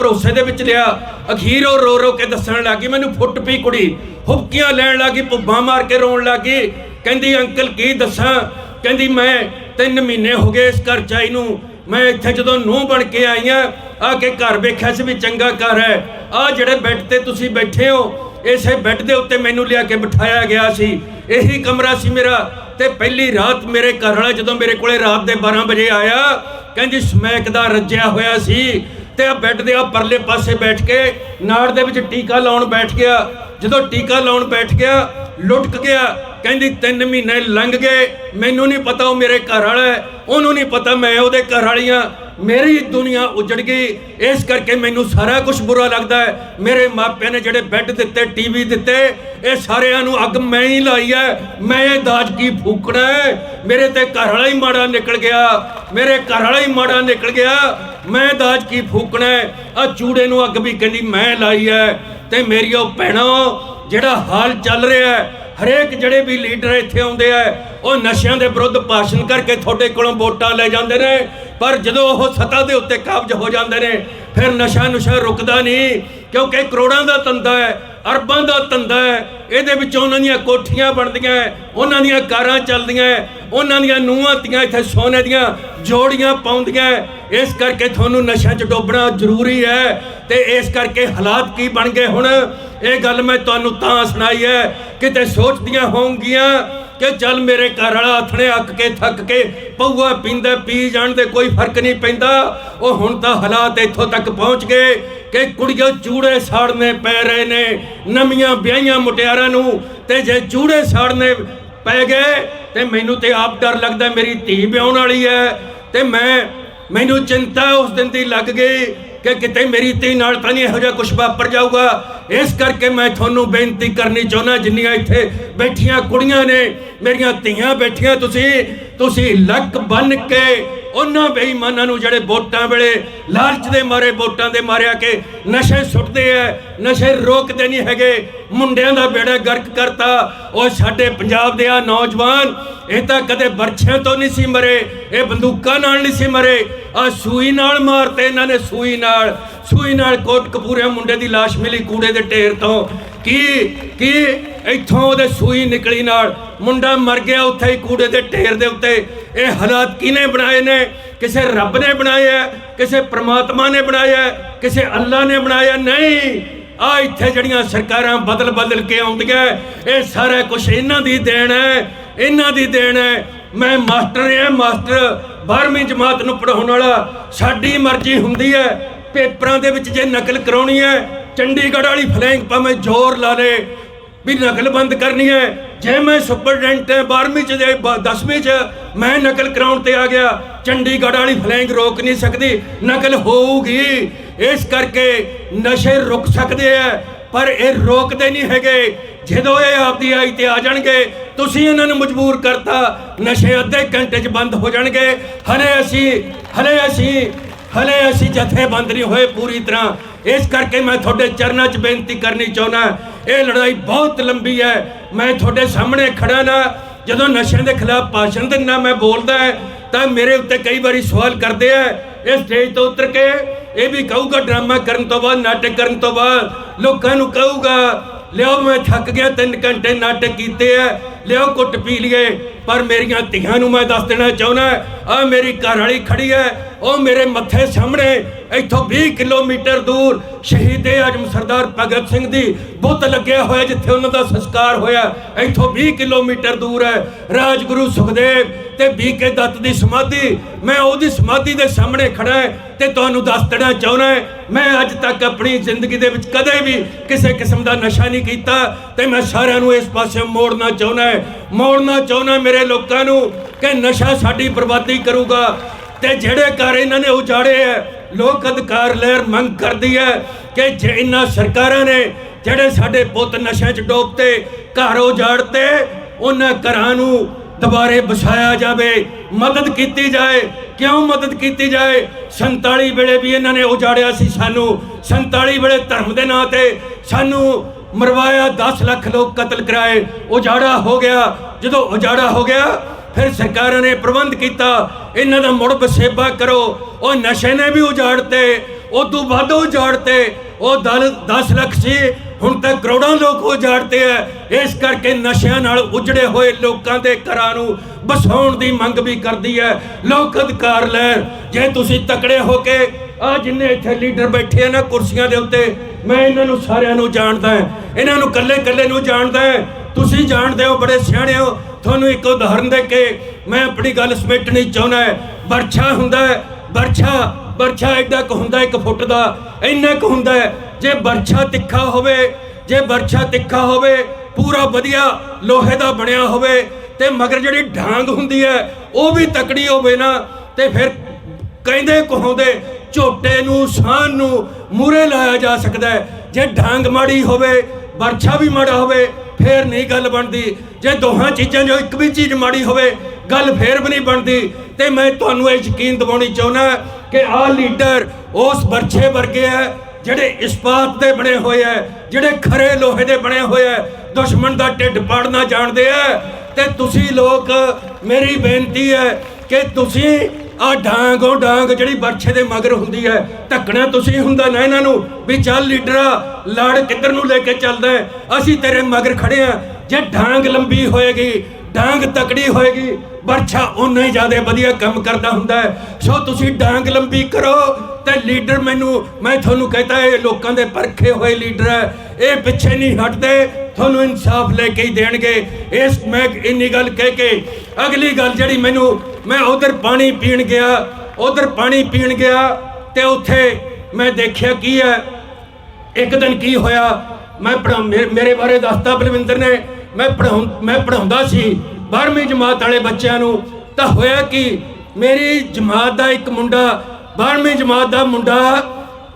ਭਰੋਸੇ ਦੇ ਵਿੱਚ ਲਿਆ। ਅਖੀਰ ਉਹ ਰੋ ਰੋ ਕੇ ਦੱਸਣ ਲੱਗੀ, ਮੈਨੂੰ ਫੁੱਟ ਪਈ ਕੁੜੀ। ਹੁਬਕੀਆਂ ਲੈਣ ਲੱਗੀ, ਭੁੱਬਾਂ ਮਾਰ ਕੇ ਰੋਣ ਲੱਗੀ। ਕਹਿੰਦੀ, ਅੰਕਲ, ਕੀ ਦੱਸਾਂ? ਕਹਿੰਦੀ, ਮੈਂ 3 ਮਹੀਨੇ ਹੋ ਗਏ ਇਸ ਘਰ ਚ ਨੂੰ। ਮੈਂ ਇੱਥੇ ਜਦੋਂ ਨੂੰਹ ਬਣ ਕੇ ਆਈ ਆ ਆ ਕੇ ਘਰ ਵੇਖਿਆ ਸੀ ਵੀ ਚੰਗਾ ਘਰ ਹੈ। ਆ ਜਿਹੜੇ ਬੈੱਡ ਤੇ ਤੁਸੀਂ ਬੈਠੇ ਹੋ, ਇਸੇ ਬੈੱਡ ਦੇ ਉੱਤੇ ਮੈਨੂੰ ਲਿਆ ਕੇ ਬਿਠਾਇਆ ਗਿਆ ਸੀ। ਇਹੀ ਕਮਰਾ ਸੀ ਮੇਰਾ ਤੇ ਪਹਿਲੀ ਰਾਤ ਮੇਰੇ ਘਰ ਵਾਲਾ ਜਦੋਂ ਮੇਰੇ ਕੋਲੇ ਰਾਤ ਦੇ 12 ਵਜੇ ਆਇਆ, ਕਹਿੰਦੀ, ਸਮੈਕ ਦਾ ਰੱਜਿਆ ਹੋਇਆ ਸੀ। ਤੇ ਆ ਬੈੱਡ ਦੇ ਆ ਪਰਲੇ ਪਾਸੇ ਬੈਠ ਕੇ ਨਾੜ ਦੇ ਵਿੱਚ ਟੀਕਾ ਲਾਉਣ ਬੈਠ ਗਿਆ। ਜਦੋਂ ਟੀਕਾ ਲਾਉਣ ਬੈਠ ਗਿਆ, ਲੁਟਕ ਗਿਆ, ਕਹਿੰਦੀ 3 ਮਹੀਨੇ ਲੰਘ ਗਏ, ਮੈਨੂੰ ਨਹੀਂ ਪਤਾ ਉਹ ਮੇਰੇ ਘਰ ਵਾਲਾ ਹੈ, ਉਹਨੂੰ ਨਹੀਂ ਪਤਾ ਮੈਂ ਉਹਦੇ ਘਰ ਵਾਲੀਆਂ ਮੇਰੀ ਦੁਨੀਆ ਉਜੜ ਗਈ, ਇਸ ਕਰਕੇ ਮੈਨੂੰ ਸਾਰਾ ਕੁਝ ਬੁਰਾ ਲੱਗਦਾ ਹੈ। ਮੇਰੇ ਮਾਪਿਆਂ ਨੇ ਜਿਹੜੇ ਬੈੱਡ ਦਿੱਤੇ ਟੀਵੀ ਦਿੱਤੇ, ਇਹ ਸਾਰਿਆਂ ਨੂੰ ਅੱਗ ਮੈਂ ਹੀ ਲਾਈ ਹੈ, ਮੈਂ ਇਹ ਦਾਜ ਕੀ ਫੂਕਣਾ ਹੈ? ਮੇਰੇ ਤੇ ਘਰ ਵਾਲਾ ਹੀ ਮਾੜਾ ਨਿਕਲ ਗਿਆ, ਮੇਰੇ ਘਰ ਵਾਲਾ ਹੀ ਮਾੜਾ ਨਿਕਲ ਗਿਆ ਮੈਂ ਦਾਜ ਕੀ ਫੂਕਣਾ ਆ ਚੂੜੇ ਨੂੰ ਅੱਗ ਵੀ ਕਹਿੰਦੀ ਮੈਂ ਲਾਈ ਐ ਤੇ ਮੇਰੀ ਉਹ ਭੈਣੋ, ਜਿਹੜਾ ਹਾਲ ਚੱਲ ਰਿਹਾ ਹੈ, ਹਰੇਕ ਜਿਹੜੇ ਵੀ ਲੀਡਰ ਇੱਥੇ ਆਉਂਦੇ ਆ, ਉਹ ਨਸ਼ਿਆਂ ਦੇ ਵਿਰੁੱਧ ਭਾਸ਼ਣ ਕਰਕੇ ਤੁਹਾਡੇ ਕੋਲੋਂ ਵੋਟਾਂ ਲੈ ਜਾਂਦੇ ਨੇ। ਪਰ ਜਦੋਂ ਉਹ ਸੱਤਾ ਦੇ ਉੱਤੇ ਕਾਬਜ ਹੋ ਜਾਂਦੇ ਨੇ, ਫਿਰ ਨਸ਼ਾ ਨੁਸ਼ਾ ਰੁਕਦਾ ਨਹੀਂ। ਕਿਉਂਕਿ ਕਰੋੜਾਂ ਦਾ ਧੰਦਾ ਹੈ, ਅਰਬਾਂ ਦਾ ਧੰਦਾ ਹੈ, ਇਹਦੇ ਵਿੱਚ ਉਹਨਾਂ ਦੀਆਂ ਕੋਠੀਆਂ ਬਣਦੀਆਂ ਉਹਨਾਂ ਦੀਆਂ ਕਾਰਾਂ ਚੱਲਦੀਆਂ ਉਹਨਾਂ ਦੀਆਂ ਨੂਹਾਂ ਧੀਆਂ ਇੱਥੇ ਸੋਨੇ ਦੀਆਂ ਜੋੜੀਆਂ ਪਾਉਂਦੀਆਂ ਇਸ ਕਰਕੇ ਤੁਹਾਨੂੰ ਨਸ਼ਿਆਂ 'ਚ ਡੋਬਣਾ ਜ਼ਰੂਰੀ ਹੈ ਤੇ ਇਸ ਕਰਕੇ ਹਾਲਾਤ ਕੀ ਬਣ ਗਏ ਹੁਣ? ਇਹ ਗੱਲ ਮੈਂ ਤੁਹਾਨੂੰ ਤਾਂ ਸੁਣਾਈ ਹੈ, ਕਿਤੇ ਸੋਚਦੀਆਂ ਹੋਣਗੀਆਂ ਕਿ ਚੱਲ ਮੇਰੇ ਘਰ ਵਾਲਾ ਆਥਣੇ ਅੱਕ ਕੇ, ਥੱਕ ਕੇ ਪਊਆ ਪੀਂਦਾ, ਪੀ ਜਾਣ ਦੇ ਕੋਈ ਫ਼ਰਕ ਨਹੀਂ ਪੈਂਦਾ। ਉਹ ਹੁਣ ਤਾਂ ਹਾਲਾਤ ਇੱਥੋਂ ਤੱਕ ਪਹੁੰਚ ਗਏ ਕਿ ਕੁੜੀਆਂ ਚੂੜੇ ਸਾੜਨੇ ਪੈ ਰਹੇ ਨੇ, ਨਵੀਆਂ ਵਿਆਹੀਆਂ ਮੁਟਿਆਰਾਂ ਨੂੰ। ਤੇ ਜੇ ਚੂੜੇ ਸਾੜਨੇ ਪੈ ਗਏ, ਤੇ ਮੈਨੂੰ ਤੇ ਆਪ ਡਰ ਲੱਗਦਾ ਮੇਰੀ ਧੀ ਵਿਆਹਣ ਵਾਲੀ ਹੈ। ਤੇ ਮੈਂ, ਮੈਨੂੰ ਚਿੰਤਾ ਉਸ ਦਿਨ ਦੀ ਲੱਗ ਗਈ ਕਿ ਕਿਤੇ ਮੇਰੀ ਧੀ ਨਾਲ ਤਾਂ ਨਹੀਂ ਇਹੋ ਜਿਹਾ ਕੁਝ ਵਾਪਰ ਜਾਊਗਾ। ਇਸ ਕਰਕੇ ਮੈਂ ਤੁਹਾਨੂੰ ਬੇਨਤੀ ਕਰਨੀ ਚਾਹੁੰਦਾ, ਜਿੰਨੀਆਂ ਇੱਥੇ ਬੈਠੀਆਂ ਕੁੜੀਆਂ ਨੇ, ਮੇਰੀਆਂ ਧੀਆਂ ਬੈਠੀਆਂ, ਤੁਸੀਂ ਤੁਸੀਂ ਲੱਕ ਬੰਨ ਕੇ ਉਹਨਾਂ ਬੇਈਮਾਨਾਂ ਨੂੰ ਜਿਹੜੇ ਵੋਟਾਂ ਵੇਲੇ ਲਾਲਚ ਦੇ ਮਾਰੇ, ਵੋਟਾਂ ਦੇ ਮਾਰਿਆ ਕੇ ਨਸ਼ੇ ਸੁੱਟਦੇ ਐ, ਨਸ਼ੇ ਰੋਕਦੇ ਨਹੀਂ ਹੈਗੇ, ਮੁੰਡਿਆਂ ਦਾ ਬੇੜਾ ਗਰਕ ਕਰਤਾ, ਉਹ ਸਾਡੇ ਪੰਜਾਬ ਦੇ ਆ ਨੌਜਵਾਨ, ਇਹ ਤਾਂ ਕਦੇ ਬਰਛਿਆਂ ਤੋਂ ਨਹੀਂ ਸੀ ਮਰੇ, ਇਹ ਬੰਦੂਕਾਂ ਨਾਲ ਨਹੀਂ ਸੀ ਮਰੇ ਆ ਸੂਈ ਨਾਲ ਮਾਰਤੇ ਇਹਨਾਂ ਨੇ, ਸੂਈ ਨਾਲ ਸੂਈ ਨਾਲ ਕੋਟ ਕਪੂਰੇ ਮੁੰਡੇ ਦੀ ਲਾਸ਼ ਮਿਲੀ ਕੂੜੇ ਦੇ ਢੇਰ ਤੋਂ ਕੀ ਕੀ? ਇੱਥੋਂ ਉਹਦੇ ਸੂਈ ਨਿਕਲੀ ਨਾਲ ਮੁੰਡਾ ਮਰ ਗਿਆ ਉੱਥੇ ਹੀ ਕੂੜੇ ਦੇ ਢੇਰ ਦੇ ਉੱਤੇ। ਇਹ ਹਾਲਾਤ ਕਿਹਨੇ ਬਣਾਏ ਨੇ? ਕਿਸੇ ਰੱਬ ਨੇ ਬਣਾਇਆ ਕਿਸੇ ਪ੍ਰਮਾਤਮਾ ਨੇ ਬਣਾਇਆ ਕਿਸੇ ਅੱਲਾ ਨੇ ਬਣਾਇਆ ਨਹੀਂ। ਆ ਇੱਥੇ ਜਿਹੜੀਆਂ ਸਰਕਾਰਾਂ ਬਦਲ ਬਦਲ ਕੇ ਆਉਂਦੀਆਂ, ਇਹ ਸਾਰਾ ਕੁਝ ਇਹਨਾਂ ਦੀ ਦੇਣ ਹੈ, ਇਹਨਾਂ ਦੀ ਦੇਣ ਹੈ। ਮੈਂ ਮਾਸਟਰ ਹਾਂ, ਮਾਸਟਰ। 12ਵੀਂ ਜਮਾਤ ਨੂੰ ਪੜਾਉਣ ਵਾਲਾ, ਸਾਡੀ ਮਰਜ਼ੀ ਹੁੰਦੀ ਹੈ, ਪੇਪਰਾਂ ਦੇ ਵਿੱਚ ਜੇ ਨਕਲ ਕਰਾਉਣੀ ਹੈ ਚੰਡੀਗੜ੍ਹ ਵਾਲੀ ਫਲੈਂਗ ਭਾਵੇਂ ਜ਼ੋਰ ਲਾ ਲੇ, ਵੀ ਨਕਲ ਬੰਦ ਕਰਨੀ ਹੈ। ਜੇ ਮੈਂ ਸੁਪਰਡੈਂਟ ਹੈ 12ਵੀਂ ਚ ਜੇ 10ਵੀਂ ਚ ਮੈਂ ਨਕਲ ਕਰਾਉਣ ਤੇ ਆ ਗਿਆ, ਚੰਡੀਗੜ੍ਹ ਵਾਲੀ ਫਲੈਂਗ ਰੋਕ ਨਹੀਂ ਸਕਦੀ, ਨਕਲ ਹੋਊਗੀ। ਇਸ ਕਰਕੇ ਨਸ਼ੇ ਰੁਕ ਸਕਦੇ ਆ ਪਰ ਇਹ ਰੋਕਦੇ ਨਹੀਂ ਹੈਗੇ। ਜਦੋਂ ਇਹ ਆਪਦੀ ਆਈ ਤੇ ਆ ਜਾਣਗੇ, ਤੁਸੀਂ ਇਹਨਾਂ ਨੂੰ ਮਜਬੂਰ ਕਰਤਾ, ਨਸ਼ੇ ਅੱਧੇ ਘੰਟੇ 'ਚ ਬੰਦ ਹੋ ਜਾਣਗੇ। ਹਲੇ ਅਸੀਂ ਹਲੇ ਅਸੀਂ ਹਲੇ ਅਸੀਂ ਜਥੇਬੰਦ ਨਹੀਂ ਹੋਏ ਪੂਰੀ ਤਰ੍ਹਾਂ। ਇਸ ਕਰਕੇ ਮੈਂ ਤੁਹਾਡੇ ਚਰਨਾਂ 'ਚ ਬੇਨਤੀ ਕਰਨੀ ਚਾਹੁੰਦਾ ਇਹ ਲੜਾਈ ਬਹੁਤ ਲੰਬੀ ਹੈ। ਮੈਂ ਤੁਹਾਡੇ ਸਾਹਮਣੇ ਖੜਾ ਨਾ, ਜਦੋਂ ਨਸ਼ਿਆਂ ਦੇ ਖਿਲਾਫ ਭਾਸ਼ਣ ਦਿੰਦਾ ਮੈਂ ਬੋਲਦਾ ਤਾਂ ਮੇਰੇ ਉੱਤੇ ਕਈ ਵਾਰੀ ਸਵਾਲ ਕਰਦੇ ਆ। ਇਹ ਸਟੇਜ ਤੋਂ ਉਤਰ ਕੇ ਇਹ ਵੀ ਕਹੂਗਾ, ਡਰਾਮਾ ਕਰਨ ਤੋਂ ਬਾਅਦ, ਨਾਟਕ ਕਰਨ ਤੋਂ ਬਾਅਦ। ਲੋਕਾਂ ਨੂੰ ਕਹੂਗਾ ਲਿਓ ਮੈਂ ਥੱਕ ਗਿਆ 3 ਘੰਟੇ ਨਾਟਕ ਕੀਤੇ ਆ। ਲਿਓ ਕੁੱਟ ਪੀ ਲਈਏ। ਪਰ ਮੇਰੀਆਂ ਧੀਆਂ ਨੂੰ ਮੈਂ ਦੱਸ ਦੇਣਾ ਚਾਹੁੰਦਾ ਆ ਮੇਰੀ ਘਰ ਵਾਲੀ ਖੜੀ ਹੈ, ਉਹ ਮੇਰੇ ਮੱਥੇ ਸਾਹਮਣੇ ਇੱਥੋਂ 20 ਕਿਲੋਮੀਟਰ ਦੂਰ ਸ਼ਹੀਦੇ ਆਜਮ ਸਰਦਾਰ ਭਗਤ ਸਿੰਘ ਦੀ ਬੁੱਤ ਲੱਗਿਆ ਹੋਇਆ ਜਿੱਥੇ ਉਹਨਾਂ ਦਾ ਸੰਸਕਾਰ ਹੋਇਆ। ਇੱਥੋਂ 20 ਕਿਲੋਮੀਟਰ ਦੂਰ ਹੈ। ਰਾਜਗੁਰੂ ਸੁਖਦੇਵ ਤੇ ਬੀਕੇ ਦੱਤ ਦੀ ਸਮਾਧੀ। ਮੈਂ ਉਹਦੀ ਸਮਾਧੀ ਦੇ ਸਾਹਮਣੇ ਖੜਾ ਹਾਂ ਤੇ ਤੁਹਾਨੂੰ ਦੱਸ ਦੇਣਾ ਚਾਹੁੰਦਾ ਮੈਂ ਅੱਜ ਤੱਕ ਆਪਣੀ ਜ਼ਿੰਦਗੀ ਦੇ ਵਿੱਚ ਕਦੇ ਵੀ ਕਿਸੇ ਕਿਸਮ ਦਾ ਨਸ਼ਾ ਨਹੀਂ ਕੀਤਾ ਤੇ ਮੈਂ ਸਾਰਿਆਂ ਨੂੰ ਇਸ ਪਾਸੇ ਮੋੜਨਾ ਚਾਹੁੰਦਾ ਮੋੜਨਾ ਚਾਹੁੰਦਾ ਮੇਰੇ ਲੋਕਾਂ ਨੂੰ ਕਿ ਨਸ਼ਾ ਸਾਡੀ ਬਰਬਾਦੀ ਕਰੂਗਾ ਤੇ ਜਿਹੜੇ ਘਰ ਇਹਨਾਂ ਨੇ ਉਜਾੜੇ ਐ ਲੋਕ ਅਧਿਕਾਰ ਲਹਿਰ ਮੰਗ ਕਰਦੀ ਹੈ ਕਿ ਜੇ ਇਹਨਾਂ ਸਰਕਾਰਾਂ ਨੇ ਜਿਹੜੇ ਸਾਡੇ ਪੁੱਤ ਨਸ਼ਿਆਂ 'ਚ ਡੋਬਤੇ ਘਰ ਉਜਾੜਤੇ ਉਹਨਾਂ ਘਰਾਂ ਨੂੰ ਦੁਬਾਰੇ ਵਸਾਇਆ ਜਾਵੇ, ਮਦਦ ਕੀਤੀ ਜਾਏ, ਕਿਉਂ ਮਦਦ ਕੀਤੀ ਜਾਏ? 47 ਵੇਲੇ ਵੀ ਇਹਨਾਂ ਨੇ ਉਜਾੜਿਆ ਸੀ ਸਾਨੂੰ। 47 ਵੇਲੇ ਧਰਮ ਦੇ ਨਾਂ ਤੇ ਸਾਨੂੰ ਮਰਵਾਇਆ 10 ਲੱਖ ਲੋਕ ਕਤਲ ਕਰਾਏ। ਉਜਾੜਾ ਹੋ ਗਿਆ। ਜਦੋਂ ਉਜਾੜਾ ਹੋ ਗਿਆ ਫਿਰ ਸਰਕਾਰਾਂ ਨੇ ਪ੍ਰਬੰਧ ਕੀਤਾ, ਇਹਨਾਂ ਦਾ ਮੁੜ ਬਸੇਬਾ ਕਰੋ, ਉਹ ਨਸ਼ੇ ਨੇ ਵੀ ਉਜਾੜਤੇ, ਉਦੋਂ ਵੱਧ ਉਜਾੜਤੇ, ਉਹ ਦਲ 10 ਲੱਖ ਸੀ, ਹੁਣ ਤਾਂ ਕਰੋੜਾਂ ਲੋਕ ਉਜਾੜਤੇ ਐ ਇਸ ਕਰਕੇ ਨਸ਼ਿਆਂ ਨਾਲ ਉਜੜੇ ਹੋਏ ਲੋਕਾਂ ਦੇ ਘਰਾਂ ਨੂੰ ਬਸਾਉਣ ਦੀ ਮੰਗ ਵੀ ਕਰਦੀ ਹੈ। ਲੋਕ ਅਧਿਕਾਰ ਲੈਣ ਜੇ ਤੁਸੀਂ ਤਕੜੇ ਹੋ ਕੇ ਆ ਜਿੰਨੇ ਇੱਥੇ ਲੀਡਰ ਬੈਠੇ ਆ ਨਾ ਕੁਰਸੀਆਂ ਦੇ ਉੱਤੇ, ਮੈਂ ਇਹਨਾਂ ਨੂੰ ਸਾਰਿਆਂ ਨੂੰ ਜਾਣਦਾ ਹਾਂ, ਇਹਨਾਂ ਨੂੰ ਕੱਲੇ ਕੱਲੇ ਨੂੰ ਜਾਣਦਾ ਹਾਂ। ਤੁਸੀਂ ਜਾਣਦੇ ਹੋ, ਬੜੇ ਸਿਆਣੇ ਹੋ ਤੁਹਾਨੂੰ ਇੱਕ ਉਦਾਹਰਨ ਦੇ ਕੇ ਮੈਂ ਆਪਣੀ ਗੱਲ ਸਮੇਟਣੀ ਚਾਹੁੰਦਾ ਹੈ। ਵਰਛਾ ਹੁੰਦਾ ਹੈ, ਵਰਛਾ ਵਰਛਾ ਐਡਾ ਕੁ ਹੁੰਦਾ, ਇੱਕ ਫੁੱਟ ਦਾ, ਇੰਨਾ ਕੁ ਹੁੰਦਾ ਹੈ। ਜੇ ਵਰਛਾ ਤਿੱਖਾ ਹੋਵੇ, ਜੇ ਵਰਛਾ ਤਿੱਖਾ ਹੋਵੇ, ਪੂਰਾ ਵਧੀਆ ਲੋਹੇ ਦਾ ਬਣਿਆ ਹੋਵੇ, ਤੇ ਮਗਰ ਜਿਹੜੀ ਢਾਂਗ ਹੁੰਦੀ ਹੈ, ਉਹ ਵੀ ਤਕੜੀ ਹੋਵੇ ਨਾ, ਤੇ ਫਿਰ ਕਹਿੰਦੇ ਕਹਾਉਂਦੇ, ਝੋਟੇ ਨੂੰ, ਸਾਨ ਨੂੰ ਮੂਰੇ ਲਾਇਆ ਜਾ ਸਕਦਾ ਜੇ ਢਾਂਗ ਮਾੜੀ ਹੋਵੇ, ਵਰਛਾ ਵੀ ਮਾੜਾ ਹੋਵੇ ਫੇਰ ਨਹੀਂ ਗੱਲ ਬਣਦੀ। ਜੇ ਦੋਹਾਂ ਚੀਜ਼ਾਂ ਜੋ ਇੱਕ ਵੀ ਚੀਜ਼ ਮਾੜੀ ਹੋਵੇ, ਗੱਲ ਫੇਰ ਵੀ ਨਹੀਂ ਬਣਦੀ। ਤੇ ਮੈਂ ਤੁਹਾਨੂੰ ਇਹ ਯਕੀਨ ਦਿਵਾਉਣੀ ਚਾਹੁੰਦਾ ਕਿ ਆਹ ਲੀਡਰ ਉਸ ਵਰਛੇ ਵਰਗੇ ਹੈ, ਜਿਹੜੇ ਇਸਪਾਤ ਦੇ ਬਣੇ ਹੋਏ ਐ ਜਿਹੜੇ ਖਰੇ ਲੋਹੇ ਦੇ ਬਣੇ ਹੋਏ ਐ ਦੁਸ਼ਮਣ ਦਾ ਢਿੱਡ ਪਾੜਨਾ ਜਾਣਦੇ ਐ ਤੇ ਤੁਸੀਂ ਲੋਕ, ਮੇਰੀ ਬੇਨਤੀ ਹੈ ਕਿ ਤੁਸੀਂ ਆ ਡਾਂਗੋ ਡਾਂਗ ਜਿਹੜੀ ਵਰਛੇ ਦੇ ਮਗਰ ਹੁੰਦੀ ਹੈ। ਧੱਕਣਾ ਤੁਸੀਂ ਹੁੰਦਾ ਨਾ ਇਹਨਾਂ ਨੂੰ ਵੀ ਚੱਲ ਲੀਡਰਾ ਲੜ ਕਿੱਧਰ ਨੂੰ ਲੈ ਕੇ ਚੱਲਦਾ ਅਸੀਂ ਤੇਰੇ ਮਗਰ ਖੜੇ ਆ ਜੇ ਡਾਂਗ ਲੰਬੀ ਹੋਏਗੀ, ਡਾਂਗ ਤਕੜੀ ਹੋਏਗੀ, ਵਰਛਾ ਉਨਾ ਹੀ ਜ਼ਿਆਦਾ ਵਧੀਆ ਕੰਮ ਕਰਦਾ ਹੁੰਦਾ ਹੈ। ਸੋ ਤੁਸੀਂ ਡਾਂਗ ਲੰਬੀ ਕਰੋ ਤੇ ਲੀਡਰ ਮੈਨੂੰ, ਮੈਂ ਤੁਹਾਨੂੰ ਕਹਤਾ, ਇਹ ਲੋਕਾਂ ਦੇ ਪਰਖੇ ਹੋਏ ਲੀਡਰ ਹੈ। ਇਹ ਪਿੱਛੇ ਨਹੀਂ ਹਟਦੇ। ਤੁਹਾਨੂੰ ਇਨਸਾਫ ਲੈ ਕੇ ਹੀ ਦੇਣਗੇ। ਇਸ ਮੈਂ ਇੰਨੀ ਗੱਲ ਕਹਿ ਕੇ ਅਗਲੀ ਗੱਲ ਜਿਹੜੀ ਮੈਨੂੰ, ਮੈਂ ਉਧਰ ਪਾਣੀ ਪੀਣ ਗਿਆ, ਉਧਰ ਪਾਣੀ ਪੀਣ ਗਿਆ ਤੇ ਉੱਥੇ ਮੈਂ ਦੇਖਿਆ ਕੀ ਹੈ। ਇੱਕ ਦਿਨ ਕੀ ਹੋਇਆ, ਮੈਂ ਮੇਰੇ ਬਾਰੇ ਦੱਸਤਾ ਬਲਵਿੰਦਰ ਨੇ। ਮੈਂ ਪੜਾਉਂ ਮੈਂ ਪੜਾਉਂਦਾ ਸੀ 12ਵੀਂ ਜਮਾਤ ਵਾਲੇ ਬੱਚਿਆਂ ਨੂੰ। ਤਾਂ ਹੋਇਆ ਕਿ, ਮੇਰੀ ਜਮਾਤ ਦਾ ਇੱਕ ਮੁੰਡਾ 12ਵੀਂ ਜਮਾਤ ਦਾ ਮੁੰਡਾ,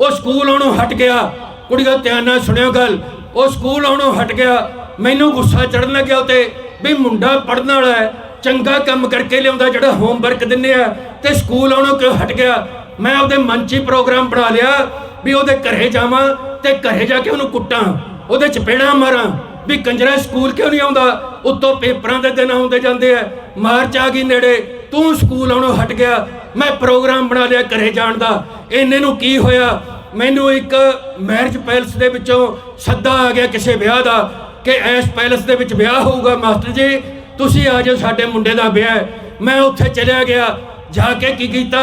ਉਹ ਸਕੂਲ ਆਉਣੋਂ ਹਟ ਗਿਆ। ਕੁੜੀਓ, ਧਿਆਨ ਨਾਲ ਸੁਣਿਓ ਗੱਲ। ਉਹ ਸਕੂਲ ਆਉਣੋਂ ਹਟ ਗਿਆ, ਮੈਨੂੰ ਗੁੱਸਾ ਚੜਨ ਲੱਗਿਆ ਉਤੇ, ਵੀ ਮੁੰਡਾ ਪੜਨ ਵਾਲਾ ਹੈ, ਚੰਗਾ ਕੰਮ ਕਰਕੇ ਲਿਆਉਂਦਾ ਜਿਹੜਾ ਹੋਮਵਰਕ ਦਿੰਨੇ ਆ, ਤੇ ਸਕੂਲ ਆਉਣੋਂ ਕਿਉਂ ਹਟ ਗਿਆ? ਮੈਂ ਉਹਦੇ ਮਨ 'ਚ ਹੀ ਪ੍ਰੋਗਰਾਮ ਬਣਾ ਲਿਆ, ਵੀ ਉਹਦੇ ਘਰੇ ਜਾਵਾਂ ਤੇ ਘਰੇ ਜਾ ਕੇ ਉਹਨੂੰ ਕੁੱਟਾਂ, ਉਹਦੇ ਚਪੇੜਾਂ ਮਾਰਾਂ, ਵੀ ਕੰਜਰਾ ਸਕੂਲ ਕਿਉਂ ਨਹੀਂ ਆਉਂਦਾ? ਉੱਤੋਂ ਪੇਪਰਾਂ ਦੇ ਦਿਨ ਆਉਂਦੇ ਜਾਂਦੇ ਆ, ਮਾਰਚ ਆ ਗਈ ਨੇੜੇ, ਤੂੰ ਸਕੂਲ ਆਉਣੋਂ ਹਟ ਗਿਆ, ਮੈਂ ਪ੍ਰੋਗਰਾਮ ਬਣਾ ਲਿਆ ਘਰੇ ਜਾਣ ਦਾ ਇਹਨੇ ਨੂੰ ਕੀ ਹੋਇਆ? ਮੈਨੂੰ ਇੱਕ ਮੈਰਿਜ ਪੈਲਸ ਦੇ ਵਿੱਚੋਂ ਸੱਦਾ ਆ ਗਿਆ ਕਿਸੇ ਵਿਆਹ ਦਾ ਕਿ ਐਸ ਪੈਲਸ ਦੇ ਵਿੱਚ ਵਿਆਹ ਹੋਊਗਾ, ਮਾਸਟਰ ਜੀ। ਤੁਸੀਂ ਆ ਜਾਓ, ਸਾਡੇ ਮੁੰਡੇ ਦਾ ਵਿਆਹ ਮੈਂ ਉੱਥੇ ਚਲਿਆ ਗਿਆ, ਜਾ ਕੇ ਕੀ ਕੀਤਾ?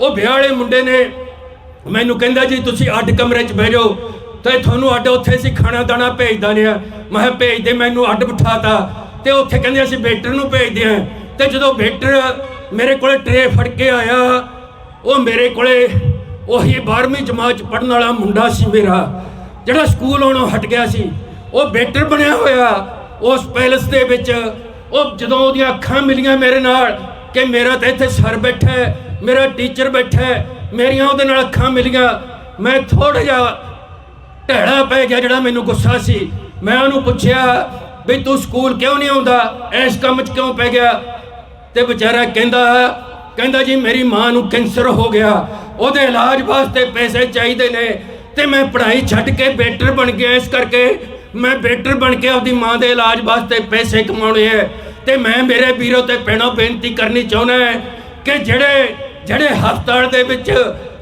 ਉਹ ਵਿਆਹ ਵਾਲੇ ਮੁੰਡੇ ਨੇ ਮੈਨੂੰ ਕਹਿੰਦਾ, ਜੀ, ਤੁਸੀਂ ਅੱਡ ਕਮਰੇ 'ਚ ਬਹਿ ਜਾਓ। ਤੇ ਤੁਹਾਨੂੰ ਅੱਡ ਉੱਥੇ ਅਸੀਂ ਖਾਣਾ ਦਾਣਾ ਭੇਜਦਾ ਨੇ ਮੈਂ ਕਿਹਾ ਭੇਜ ਮੈਨੂੰ ਅੱਡ ਬਿਠਾਤਾ। ਤੇ ਉੱਥੇ ਕਹਿੰਦੇ, ਅਸੀਂ ਵੇਟਰ ਨੂੰ ਭੇਜਦੇ ਆ ਤੇ ਜਦੋਂ ਵੇਟਰ ਮੇਰੇ ਕੋਲੇ ਟਰੇ ਫੜ ਕੇ ਆਇਆ, ਉਹ ਮੇਰੇ ਕੋਲੇ ਉਹੀ 12ਵੀਂ ਜਮਾਤ 'ਚ ਪੜਨ ਵਾਲਾ ਮੁੰਡਾ ਸੀ ਮੇਰਾ, ਜਿਹੜਾ ਸਕੂਲ ਆਉਣੋਂ ਹਟ ਗਿਆ ਸੀ। ਉਹ ਬੇਟਰ ਬਣਿਆ ਹੋਇਆ, ਉਸ ਪੈਲਸ ਦੇ ਵਿੱਚ। ਉਹ ਜਦੋਂ ਉਹਦੀਆਂ ਅੱਖਾਂ ਮਿਲੀਆਂ ਮੇਰੇ ਨਾਲ ਕਿ ਮੇਰਾ ਤਾਂ ਇੱਥੇ ਸਰ ਬੈਠਾ ਹੈ, ਮੇਰਾ ਟੀਚਰ ਬੈਠਾ ਹੈ, ਮੇਰੀਆਂ ਉਹਦੇ ਨਾਲ ਅੱਖਾਂ ਮਿਲੀਆਂ। ਮੈਂ ਥੋੜਾ ਜਿਹਾ ਢੇੜਾ ਪੈ ਗਿਆ ਜਿਹੜਾ ਮੈਨੂੰ ਗੁੱਸਾ ਸੀ। ਮੈਂ ਉਹਨੂੰ ਪੁੱਛਿਆ ਵੀ ਤੂੰ ਸਕੂਲ ਕਿਉਂ ਨਹੀਂ ਆਉਂਦਾ? ਇਸ ਕੰਮ 'ਚ ਕਿਉਂ ਪੈ ਗਿਆ? ਤੇ ਵਿਚਾਰਾ ਕਹਿੰਦਾ ਕਹਿੰਦਾ ਜੀ ਮੇਰੀ ਮਾਂ ਨੂੰ ਕੈਂਸਰ ਹੋ ਗਿਆ। ਉਹਦੇ ਇਲਾਜ ਵਾਸਤੇ ਪੈਸੇ ਚਾਹੀਦੇ ਨੇ ਤੇ ਮੈਂ ਪੜ੍ਹਾਈ ਛੱਡ ਕੇ ਬੇਟਰ ਬਣ ਗਿਆ। ਇਸ ਕਰਕੇ ਮੈਂ ਬੇਟਰ ਬਣ ਕੇ ਆਪਦੀ ਮਾਂ ਦੇ ਇਲਾਜ ਵਾਸਤੇ ਪੈਸੇ ਕਮਾਉਣੇ ਐ ਤੇ ਮੈਂ ਮੇਰੇ ਵੀਰੋ ਤੇ ਭੈਣੋ ਬੇਨਤੀ ਕਰਨੀ ਚਾਹੁੰਦਾ ਹੈ ਕਿ ਜਿਹੜੇ ਜਿਹੜੇ ਹਸਪਤਾਲ ਦੇ ਵਿੱਚ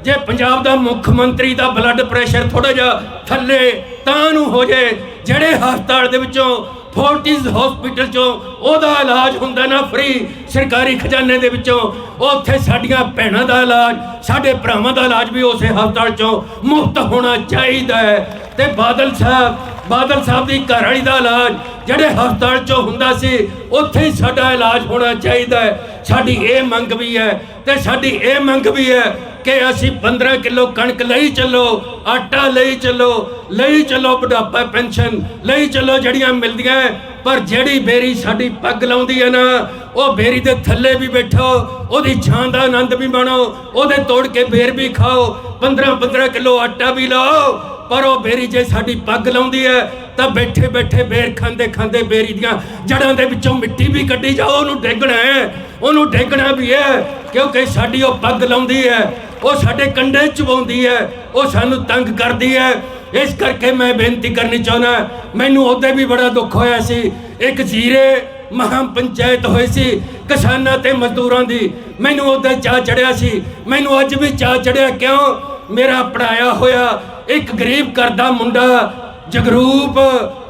ਜੇ ਪੰਜਾਬ ਦਾ ਮੁੱਖ ਮੰਤਰੀ ਦਾ ਬਲੱਡ ਪ੍ਰੈਸ਼ਰ ਥੋੜਾ ਜਿਹਾ ਥੱਲੇ ਤਾਂ ਨੂੰ ਹੋ ਜਾਏ ਜਿਹੜੇ ਹਸਪਤਾਲ ਦੇ ਵਿੱਚੋਂ ਫੋਰਟਿਸ ਹਸਪੀਟਲ ਚੋਂ ਉਹਦਾ ਇਲਾਜ ਹੁੰਦਾ ਨਾ ਫ੍ਰੀ, ਸਰਕਾਰੀ ਖਜ਼ਾਨੇ ਦੇ ਵਿੱਚੋਂ। ਉੱਥੇ ਸਾਡੀਆਂ ਭੈਣਾਂ ਦਾ ਇਲਾਜ, ਸਾਡੇ ਭਰਾਵਾਂ ਦਾ ਇਲਾਜ ਵੀ ਉਸੇ ਹਸਪਤਾਲ ਚੋਂ ਮੁਫਤ ਹੋਣਾ ਚਾਹੀਦਾ ਹੈ। ਤੇ ਬਾਦਲ ਸਾਹਿਬ ਬਾਦਲ ਸਾਹਿਬ ਦੀ ਘਰ ਵਾਲੀ ਦਾ ਇਲਾਜ ਜਿਹੜੇ ਹਸਪਤਾਲ ਚੋਂ ਹੁੰਦਾ ਸੀ, ਉੱਥੇ ਹੀ ਸਾਡਾ ਇਲਾਜ ਹੋਣਾ ਚਾਹੀਦਾ ਹੈ। ਸਾਡੀ ਇਹ ਮੰਗ ਵੀ ਹੈ ਤੇ ਸਾਡੀ ਇਹ ਮੰਗ ਵੀ ਹੈ ਕਿ ਅਸੀਂ 15 ਕਿਲੋ ਕਣਕ ਲਈ ਚੱਲੋ, ਆਟਾ ਲਈ ਚੱਲੋ ਲਈ ਚੱਲੋ ਬੁਢਾਪਾ ਪੈਨਸ਼ਨ, ਲਈ ਚੱਲੋ ਜਿਹੜੀਆਂ ਮਿਲਦੀਆਂ, ਪਰ ਜਿਹੜੀ ਬੇਰੀ ਸਾਡੀ ਪੱਗ ਲਾਉਂਦੀ ਹੈ ਨਾ, ਉਹ ਬੇਰੀ ਦੇ ਥੱਲੇ ਵੀ ਬੈਠੋ, ਉਹਦੀ ਛਾਂ ਦਾ ਆਨੰਦ ਵੀ ਮਾਣੋ, ਉਹਦੇ ਤੋੜ ਕੇ ਬੇਰ ਵੀ ਖਾਓ 15 15 ਕਿਲੋ ਆਟਾ ਵੀ ਲਾਓ ਪਰ ਉਹ ਬੇਰੀ ਜੇ ਸਾਡੀ ਪੱਗ ਲਾਉਂਦੀ ਹੈ ਤਾਂ ਬੈਠੇ ਬੈਠੇ ਬੇਰ ਖਾਂਦੇ ਖਾਂਦੇ ਬੇਰੀ ਦੀਆਂ ਜੜਾਂ ਦੇ ਵਿੱਚੋਂ ਮਿੱਟੀ ਵੀ ਕੱਢੀ ਜਾਓ ਉਹਨੂੰ ਡੇਗਣਾ ਹੈ ਉਹਨੂੰ ਡੇਗਣਾ ਵੀ ਹੈ ਕਿਉਂਕਿ ਸਾਡੀ ਉਹ ਪੱਗ ਲਾਉਂਦੀ ਹੈ ਉਹ ਸਾਡੇ ਕੰਡੇ ਚਬਾਉਂਦੀ ਹੈ ਉਹ ਸਾਨੂੰ ਤੰਗ ਕਰਦੀ ਹੈ ਇਸ ਕਰਕੇ ਮੈਂ ਬੇਨਤੀ ਕਰਨੀ ਚਾਹੁੰਦਾ, ਮੈਨੂੰ ਉਹਦੇ ਵੀ ਬੜਾ ਦੁੱਖ ਹੋਇਆ ਸੀ। ਇੱਕ ਜੀਰੇ ਮਹਾਂ ਪੰਚਾਇਤ ਹੋਈ ਸੀ, ਕਿਸਾਨਾਂ ਤੇ ਮਜ਼ਦੂਰਾਂ ਦੀ, ਮੈਨੂੰ ਉਹਦੇ ਚਾਹ ਚੜਿਆ ਸੀ। ਮੈਨੂੰ ਅੱਜ ਵੀ ਚਾਹ ਚੜਿਆ, ਕਿਉਂ? ਮੇਰਾ ਪੜਾਇਆ ਹੋਇਆ ਇੱਕ ਗਰੀਬ ਕਰਦਾ ਮੁੰਡਾ ਜਗਰੂਪ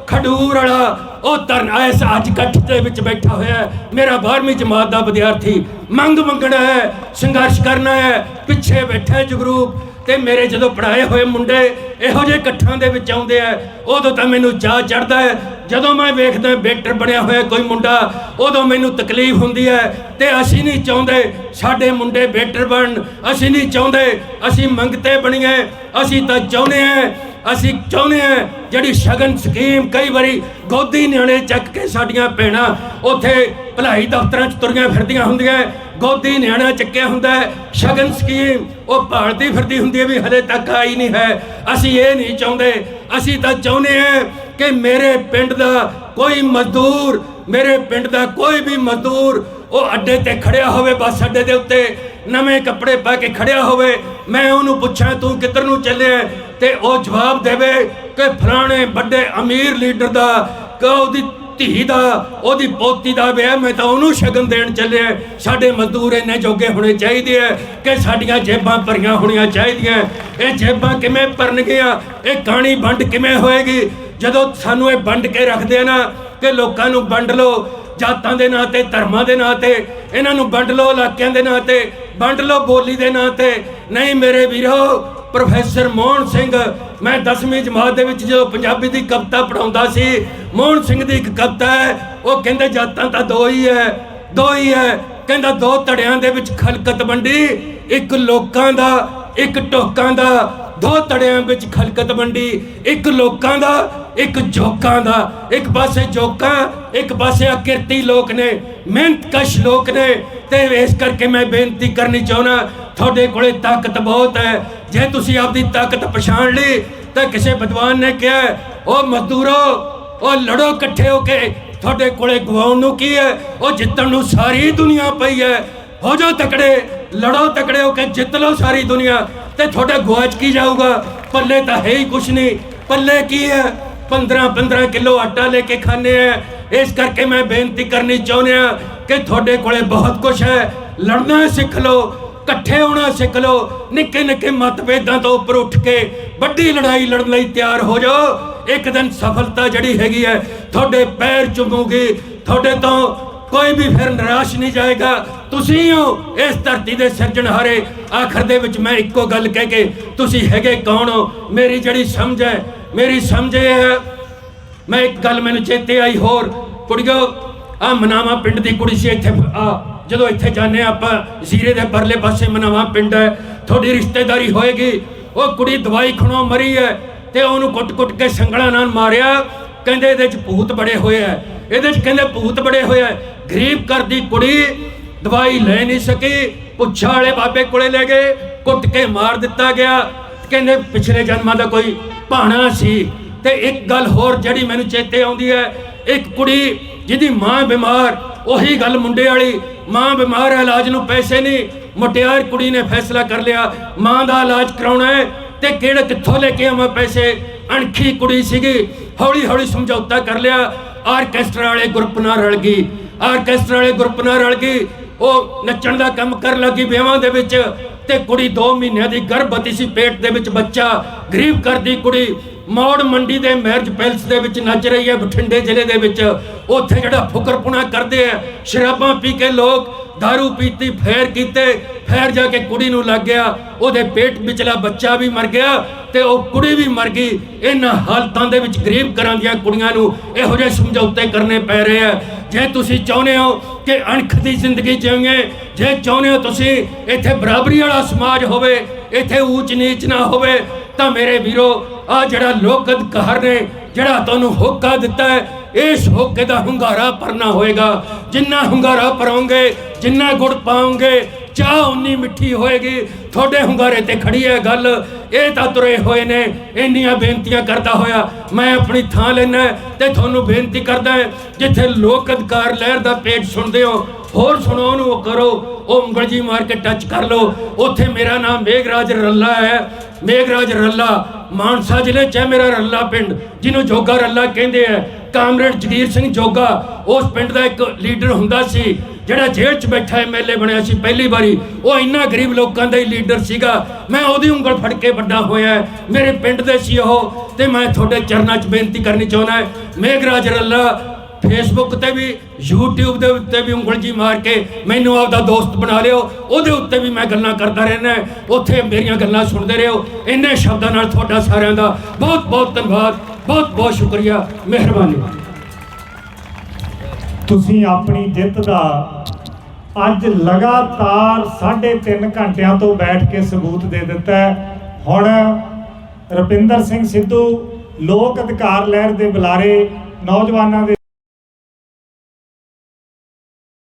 ਖਡੂਰ ਵਾਲਾ, ਉਹ ਧਰਨਾ ਇਸ ਅੱਜ ਇਕੱਠ ਦੇ ਵਿੱਚ ਬੈਠਾ ਹੋਇਆ ਹੈ। ਮੇਰਾ 12ਵੀਂ ਜਮਾਤ ਦਾ ਵਿਦਿਆਰਥੀ, ਮੰਗ ਮੰਗਣਾ ਹੈ, ਸੰਘਰਸ਼ ਕਰਨਾ ਹੈ, ਪਿੱਛੇ ਬੈਠਾ ਜਗਰੂਪ। ਤੇ ਮੇਰੇ ਜਦੋਂ ਪੜਾਏ ਹੋਏ ਮੁੰਡੇ ਇਹੋ ਜਿਹੇ ਇਕੱਠਾਂ ਦੇ ਵਿੱਚ ਆਉਂਦੇ ਆ, ਉਦੋਂ ਤਾਂ ਮੈਨੂੰ ਚਾਹ ਚੜਦਾ ਹੈ। ਜਦੋਂ ਮੈਂ ਵੇਖਦਾ ਬੇਟਰ ਬਣਿਆ ਹੋਇਆ ਕੋਈ ਮੁੰਡਾ, ਉਦੋਂ ਮੈਨੂੰ ਤਕਲੀਫ ਹੁੰਦੀ ਹੈ ਤੇ ਅਸੀਂ ਨਹੀਂ ਚਾਹੁੰਦੇ ਸਾਡੇ ਮੁੰਡੇ ਬੇਟਰ ਬਣਨ। ਅਸੀਂ ਨਹੀਂ ਚਾਹੁੰਦੇ ਅਸੀਂ ਮੰਗਤੇ ਬਣੀਏ। ਅਸੀਂ ਤਾਂ ਚਾਹੁੰਦੇ ਹਾਂ, ਅਸੀਂ ਚਾਹੁੰਦੇ ਹਾਂ ਜਿਹੜੀ ਸ਼ਗਨ ਸਕੀਮ ਕਈ ਵਾਰੀ ਗੋਦੀ ਨਿਆਣੇ ਚੱਕ ਕੇ ਸਾਡੀਆਂ ਭੈਣਾਂ ਉੱਥੇ ਭਲਾਈ ਦਫ਼ਤਰਾਂ 'ਚ ਤੁਰੀਆਂ ਫਿਰਦੀਆਂ ਹੁੰਦੀਆਂ। ਗੋਦੀ ਨਿਆਣਾ ਚੱਕਿਆ ਹੁੰਦਾ ਹੈ। ਸ਼ਗਨ ਸਕੀਮ, ਉਹ ਭਾਲਦੀ ਫਿਰਦੀ ਹੁੰਦੀ ਹੈ ਵੀ ਹਲੇ ਤੱਕ ਆਈ ਨਹੀਂ ਹੈ। ਅਸੀਂ ਇਹ ਨਹੀਂ ਚਾਹੁੰਦੇ। ਅਸੀਂ ਤਾਂ ਚਾਹੁੰਦੇ ਹਾਂ ਕਿ ਮੇਰੇ ਪਿੰਡ ਦਾ ਕੋਈ ਮਜ਼ਦੂਰ, ਮੇਰੇ ਪਿੰਡ ਦਾ ਕੋਈ ਵੀ ਮਜ਼ਦੂਰ, ਉਹ ਅੱਡੇ ਤੇ ਖੜਿਆ ਹੋਵੇ, ਬੱਸ ਅੱਡੇ ਦੇ ਉੱਤੇ ਨਵੇਂ ਕੱਪੜੇ ਪਾ ਕੇ ਖੜਿਆ ਹੋਵੇ। ਮੈਂ ਉਹਨੂੰ ਪੁੱਛਾਂ, ਤੂੰ ਕਿੱਧਰ ਨੂੰ ਚੱਲਿਆ? ਤੇ ਉਹ ਜਵਾਬ ਦੇਵੇ ਕਿ ਫਲਾਣੇ ਵੱਡੇ ਅਮੀਰ ਲੀਡਰ ਦਾ, ਕਿ ਉਹਦੀ ਧੀ ਦਾ, ਉਹਦੀ ਪੋਤੀ ਦਾ ਵਿਆਹ, ਮੈਂ ਤਾਂ ਉਹਨੂੰ ਸ਼ਗਨ ਦੇਣ ਚੱਲਿਆ। ਸਾਡੇ ਮਜ਼ਦੂਰ ਇੰਨੇ ਜੋਗੇ ਹੋਣੇ ਚਾਹੀਦੇ ਆ ਕਿ ਸਾਡੀਆਂ ਜੇਬਾਂ ਭਰੀਆਂ ਹੋਣੀਆਂ ਚਾਹੀਦੀਆਂ। ਇਹ ਜੇਬਾਂ ਕਿਵੇਂ ਭਰਨਗੀਆਂ ਇਹ ਕਹਾਣੀ ਵੰਡ ਕਿਵੇਂ ਹੋਏਗੀ? ਜਦੋਂ ਸਾਨੂੰ ਇਹ ਵੰਡ ਕੇ ਰੱਖਦੇ ਆ ਨਾ ਕਿ ਲੋਕਾਂ ਨੂੰ ਵੰਡ ਲਓ, ਜਾਤਾਂ ਦੇ ਨਾਂ ਤੇ, ਧਰਮਾਂ ਦੇ ਨਾਂ ਤੇ, ਇਹਨਾਂ ਨੂੰ ਵੰਡ ਲਓ, ਇਲਾਕਿਆਂ ਦੇ ਨਾਂ ਤੇ, ਵੰਡ ਲਓ ਬੋਲੀ ਦੇ ਨਾਂ ਤੇ। ਨਹੀਂ ਮੇਰੇ ਵੀਰੋ, ਪ੍ਰੋਫੈਸਰ ਮੋਹਨ ਸਿੰਘ ਮੈਂ 10ਵੀਂ ਜਮਾਤ ਦੇ ਵਿੱਚ ਜਦੋਂ ਪੰਜਾਬੀ ਦੀ ਕਵਿਤਾ ਪੜਾਉਂਦਾ ਸੀ, ਮੋਹਨ ਸਿੰਘ ਦੀ ਇੱਕ ਕਵਿਤਾ ਹੈ, ਉਹ ਕਹਿੰਦੇ, ਜਾਤਾਂ ਤਾਂ ਦੋ ਹੀ ਹੈ, ਦੋ ਹੀ ਹੈ। ਕਹਿੰਦਾ, ਦੋ ਧੜਿਆਂ ਦੇ ਵਿੱਚ ਖਲਕਤ ਵੰਡੀ, ਇੱਕ ਲੋਕਾਂ ਦਾ, ਇੱਕ ਟੋਕਾਂ ਦਾ। ਦੋ ਧੜਿਆਂ ਵਿੱਚ ਖਲਕਤ ਵੰਡੀ, ਇੱਕ ਲੋਕਾਂ ਦਾ, ਇੱਕ ਜੋਕਾਂ ਦਾ। ਇੱਕ ਪਾਸੇ ਜੋਕਾਂ, ਇੱਕ ਪਾਸੇ ਅਕਿਰਤੀ ਲੋਕ ਨੇ, ਮਿਹਨਤਕਸ਼ ਲੋਕ ਨੇ। ਤੇ ਇਸ ਕਰਕੇ ਮੈਂ ਬੇਨਤੀ ਕਰਨੀ ਚਾਹੁੰਦਾ ਤੁਹਾਡੇ ਕੋਲੇ ਤਾਕਤ ਬਹੁਤ ਹੈ। ਜੇ ਤੁਸੀਂ ਆਪਦੀ ਤਾਕਤ ਪਛਾਣ ਲਈ, ਤਾਂ ਕਿਸੇ ਵਿਦਵਾਨ ਨੇ ਕਿਹਾ ਉਹ ਮਜ਼ਦੂਰੋ ਉਹ ਲੜੋ ਇਕੱਠੇ ਹੋ ਕੇ, ਤੁਹਾਡੇ ਕੋਲੇ ਗਵਾਉਣ ਨੂੰ ਕੀ ਹੈ? ਉਹ ਜਿੱਤਣ ਨੂੰ ਸਾਰੀ ਦੁਨੀਆ ਪਈ ਹੈ। ਹੋ ਜਾਓ ਤਕੜੇ, ਲੜੋ ਤਕੜੇ ਹੋ ਕੇ ਜਿੱਤ ਲਓ ਸਾਰੀ ਦੁਨੀਆ। ਤੇ ਤੁਹਾਡਾ ਗਵਾਚ ਕੀ ਜਾਊਗਾ? ਪੱਲੇ ਤਾਂ ਹੈ ਹੀ ਕੁਛ ਨਹੀਂ। ਪੱਲੇ ਕੀ ਹੈ? 15 15 ਕਿਲੋ ਆਟਾ ਲੈ ਕੇ ਖਾਣੇ ਆ। ਇਸ ਕਰਕੇ ਮੈਂ ਬੇਨਤੀ ਕਰਨੀ ਚਾਹੁੰਦਾ ਕਿ ਤੁਹਾਡੇ ਕੋਲੇ ਬਹੁਤ ਕੁਝ ਹੈ। ਲੜਨਾ ਸਿੱਖ ਲਓ। ਇਕੱਠੇ ਹੋਣਾ ਸਿੱਖ ਲਓ। ਨਿੱਕੇ ਨਿੱਕੇ ਮਤਭੇਦਾਂ ਤੋਂ ਉੱਪਰ ਉੱਠ ਕੇ ਵੱਡੀ ਲੜਾਈ ਲੜਨ ਲਈ ਤਿਆਰ ਹੋ ਜਾਓ। ਇੱਕ ਦਿਨ ਸਫਲਤਾ ਜਿਹੜੀ ਹੈਗੀ ਹੈ, ਤੁਹਾਡੇ ਪੈਰ ਚੁੰਮੂਗੀ। ਤੁਹਾਡੇ ਤੋਂ ਕੋਈ ਵੀ ਫਿਰ ਨਿਰਾਸ਼ ਨਹੀਂ ਜਾਏਗਾ। ਤੁਸੀਂ ਹੋ ਇਸ ਧਰਤੀ ਦੇ ਸਿਰਜਣਹਾਰੇ ਆਖਰ ਦੇ ਵਿੱਚ ਮੈਂ ਇੱਕੋ ਗੱਲ ਕਹਿ ਕੇ, ਤੁਸੀਂ ਹੈਗੇ ਕੌਣ ਹੋ? ਮੇਰੀ ਜਿਹੜੀ ਸਮਝ ਹੈ, ਮੇਰੀ ਸਮਝ ਇਹ ਹੈ। ਮੈਂ ਇੱਕ ਗੱਲ ਮੈਨੂੰ ਚੇਤੇ ਆਈ ਹੋਰ। ਕੁੜੀਓ ਆ ਮਨਾਵਾ ਪਿੰਡ ਦੀ ਕੁੜੀ ਸੀ ਇੱਥੇ ਆ ਜਦੋਂ ਇੱਥੇ ਜਾਂਦੇ ਹਾਂ ਆਪਾਂ, ਜ਼ੀਰੇ ਦੇ ਪਰਲੇ ਪਾਸੇ ਮਨਾਵਾ ਪਿੰਡ ਹੈ, ਤੁਹਾਡੀ ਰਿਸ਼ਤੇਦਾਰੀ ਹੋਏਗੀ। ਉਹ ਕੁੜੀ ਦਵਾਈ ਖਣੋ ਮਰੀ ਹੈ ਤੇ ਉਹਨੂੰ ਕੁੱਟ-ਕੁੱਟ ਕੇ ਸੰਗਲਾਂ ਨਾਲ ਮਾਰਿਆ। ਕਹਿੰਦੇ ਇਹਦੇ ਚ ਭੂਤ ਬੜੇ ਹੋਏ ਆ ਇਹਦੇ ਚ ਕਹਿੰਦੇ ਭੂਤ ਬੜੇ ਹੋਏ ਆ ਗਰੀਬ ਘਰ ਦੀ ਕੁੜੀ ਦਵਾਈ ਲੈ ਨਹੀਂ ਸਕੀ। ਪੁੱਛਾ ਵਾਲੇ ਬਾਬੇ ਕੋਲੇ ਲੈ ਗਏ, ਕੁੱਟ ਕੇ ਮਾਰ ਦਿੱਤਾ ਗਿਆ। ਕਹਿੰਦੇ ਪਿਛਲੇ ਜਨਮਾਂ ਦਾ ਕੋਈ ਭਾਣਾ ਸੀ। ਤੇ ਇੱਕ ਗੱਲ ਹੋਰ ਜਿਹੜੀ ਮੈਨੂੰ ਚੇਤੇ ਆਉਂਦੀ ਹੈ, ਇੱਕ ਕੁੜੀ ਜਿਹਦੀ ਮਾਂ ਬਿਮਾਰ, ਉਹੀ ਗੱਲ ਮੁੰਡੇ ਵਾਲੀ। ਮਾਂ ਬਿਮਾਰ ਹੈ ਇਲਾਜ ਨੂੰ ਪੈਸੇ ਨਹੀਂ। ਮੁਟਿਆਰ ਕੁੜੀ ਨੇ ਫੈਸਲਾ ਕਰ ਲਿਆ, ਮਾਂ ਦਾ ਇਲਾਜ ਕਰਾਉਣਾ ਹੈ ਤੇ ਕਿਹੜੇ ਕਿੱਥੋਂ ਲੈ ਕੇ ਆਵਾਂ ਪੈਸੇ? ਅਣਖੀ ਕੁੜੀ ਸੀਗੀ ਹੌਲੀ ਹੌਲੀ ਸਮਝੌਤਾ ਕਰ ਲਿਆ। ਆਰਕੈਸਟਰਾ ਵਾਲੇ ਗਰੁੱਪ ਨਾਲ ਰਲ ਗਈ। ਆਰਕੈਸਟਰਾ ਵਾਲੇ ਗਰੁੱਪ ਨਾਲ ਰਲ ਗਈ, ਉਹ ਨੱਚਣ ਦਾ ਕੰਮ ਕਰਨ ਲੱਗੀ ਵਿਆਹਾਂ ਦੇ ਵਿੱਚ। ਤੇ ਕੁੜੀ 2 ਮਹੀਨਿਆਂ ਦੀ ਗਰਭਵਤੀ ਸੀ, ਪੇਟ ਦੇ ਵਿੱਚ ਬੱਚਾ, ਗਰੀਬ ਘਰ ਦੀ ਕੁੜੀ। ਮੌੜ ਮੰਡੀ ਦੇ ਮੈਰਿਜ ਪੈਲਸ ਦੇ ਵਿੱਚ ਨੱਚ ਰਹੀ ਹੈ, ਬਠਿੰਡੇ ਜ਼ਿਲ੍ਹੇ ਦੇ ਵਿੱਚ। ਉੱਥੇ ਜਿਹੜਾ ਫੁਕਰਪੁਣਾ ਕਰਦੇ ਆ, ਸ਼ਰਾਬਾਂ ਪੀ ਕੇ ਲੋਕ दारू ਪੀਤੀ ਫੇਰ ਕੀਤੇ ਫੇਰ ਜਾ ਕੇ ਕੁੜੀ ਨੂੰ ਲੱਗ ਗਿਆ ਉਹਦੇ ਪੇਟ ਵਿਚਲਾ ਬੱਚਾ ਵੀ ਮਰ ਗਿਆ ਤੇ ਉਹ ਕੁੜੀ ਵੀ ਮਰ ਗਈ ਇਹਨਾਂ ਹਾਲਤਾਂ ਦੇ ਵਿੱਚ ਗਰੀਬ ਘਰਾਂ ਦੀਆਂ ਕੁੜੀਆਂ ਨੂੰ ਇਹੋ ਜਿਹੇ ਸਮਝੌਤੇ ਕਰਨੇ ਪੈ ਰਹੇ ਆ ਜੇ ਤੁਸੀਂ ਚਾਹੁੰਦੇ ਹੋ ਕਿ ਅਣਖ ਦੀ ਜ਼ਿੰਦਗੀ ਜਿਉਗੇ ਜੇ ਚਾਹੁੰਦੇ ਹੋ ਤੁਸੀਂ ਇੱਥੇ ਬਰਾਬਰੀ ਵਾਲਾ ਸਮਾਜ ਹੋਵੇ ਇੱਥੇ ਊਚ ਨੀਚ ਨਾ ਹੋਵੇ ਤਾਂ ਮੇਰੇ ਵੀਰੋ ਆ ਜਿਹੜਾ ਲੋਕ ਅਧਿਕਾਰ ਨੇ ਜਿਹੜਾ ਤੁਹਾਨੂੰ ਹੋਕਾ ਦਿੱਤਾ ਹੈ ਇਸ ਹੋਕੇ ਦਾ ਹੁੰਗਾਰਾ ਭਰਨਾ ਹੋਏਗਾ। ਜਿੰਨਾ ਹੁੰਗਾਰਾ ਭਰੋਗੇ, ਜਿੰਨਾ ਗੁੜ ਪਾਉਂਗੇ ਚਾਹ ਉਨੀ ਮਿੱਠੀ ਹੋਏਗੀ। ਤੁਹਾਡੇ ਹੁੰਗਾਰੇ ਤੇ ਖੜੀ ਹੈ ਗੱਲ। ਇਹ ਤਾਂ ਤੁਰੇ ਹੋਏ ਨੇ, ਇੰਨੀਆਂ ਬੇਨਤੀਆਂ ਕਰਦਾ ਹੋਇਆ। ਮੈਂ ਆਪਣੀ ਥਾਂ ਲੈਣਾ ਤੇ ਤੁਹਾਨੂੰ ਬੇਨਤੀ ਕਰਦਾ ਜਿੱਥੇ ਲੋਕ ਅਧਿਕਾਰ ਲਹਿਰ ਦਾ ਪੇਜ ਸੁਣਦੇ ਹੋ, ਹੋਰ ਸੁਣੋ ਉਹਨੂੰ, ਉਹ ਕਰੋ। ਉਹ ਉਂਗਲ ਜੀ ਮਾਰ ਕੇ ਟੱਚ ਕਰ ਲਓ। ਉੱਥੇ ਮੇਰਾ ਨਾਮ ਮੇਘਰਾਜ ਰੱਲਾ ਹੈ। ਮੇਘਰਾਜ ਰੱਲਾ, ਮਾਨਸਾ ਜ਼ਿਲ੍ਹੇ 'ਚ ਹੈ ਮੇਰਾ ਰੱਲਾ ਪਿੰਡ, ਜਿਹਨੂੰ ਜੋਗਾ ਰੱਲਾ ਕਹਿੰਦੇ ਆ ਕਾਮਰੇਡ ਜਗੀਰ ਸਿੰਘ ਜੋਗਾ ਉਸ ਪਿੰਡ ਦਾ ਇੱਕ ਲੀਡਰ ਹੁੰਦਾ ਸੀ ਜਿਹੜਾ ਜੇਲ੍ਹ 'ਚ ਬੈਠਾ ਐਮਐਲਏ ਬਣਿਆ ਸੀ ਪਹਿਲੀ ਵਾਰੀ। ਉਹ ਇੰਨਾ ਗਰੀਬ ਲੋਕਾਂ ਦਾ ਹੀ ਲੀਡਰ ਸੀਗਾ। ਮੈਂ ਉਹਦੀ ਉਂਗਲ ਫੜ ਕੇ ਵੱਡਾ ਹੋਇਆ ਮੇਰੇ ਪਿੰਡ ਦੇ ਸੀ ਉਹ ਤੇ ਮੈਂ ਤੁਹਾਡੇ ਚਰਨਾਂ 'ਚ ਬੇਨਤੀ ਕਰਨੀ ਚਾਹੁੰਦਾ ਹਾਂ, ਮੇਘਰਾਜ ਰੱਲਾ ਫੇਸਬੁੱਕ ਤੇ ਵੀ YouTube ਦੇ ਉੱਤੇ ਵੀ ਉਂਗਲ ਜੀ ਮਾਰ ਕੇ ਮੈਨੂੰ ਆਪਦਾ ਦੋਸਤ ਬਣਾ ਲਿਓ। ਉਹਦੇ ਉੱਤੇ ਵੀ ਮੈਂ ਗੱਲਾਂ ਕਰਦਾ ਰਹਿਣਾ ਉੱਥੇ ਮੇਰੀਆਂ ਗੱਲਾਂ ਸੁਣਦੇ ਰਹੋ। ਇੰਨੇ ਸ਼ਬਦਾਂ ਨਾਲ ਤੁਹਾਡਾ ਸਾਰਿਆਂ ਦਾ ਬਹੁਤ ਬਹੁਤ ਧੰਨਵਾਦ। ਬਹੁਤ ਬਹੁਤ ਸ਼ੁਕਰੀਆ, ਮਿਹਰਬਾਨੀ। ਤੁਸੀਂ ਆਪਣੀ ਜਿੱਤ ਦਾ ਅੱਜ ਲਗਾਤਾਰ 3.5 ਘੰਟਿਆਂ ਤੋਂ ਬੈਠ ਕੇ ਸਬੂਤ ਦੇ ਦਿੱਤਾ ਹੈ। ਹੁਣ ਰੁਪਿੰਦਰ ਸਿੰਘ ਸਿੱਧੂ ਲੋਕ ਅਧਿਕਾਰ ਲਹਿਰ ਦੇ ਬੁਲਾਰੇ ਨੌਜਵਾਨਾਂ ਦੇ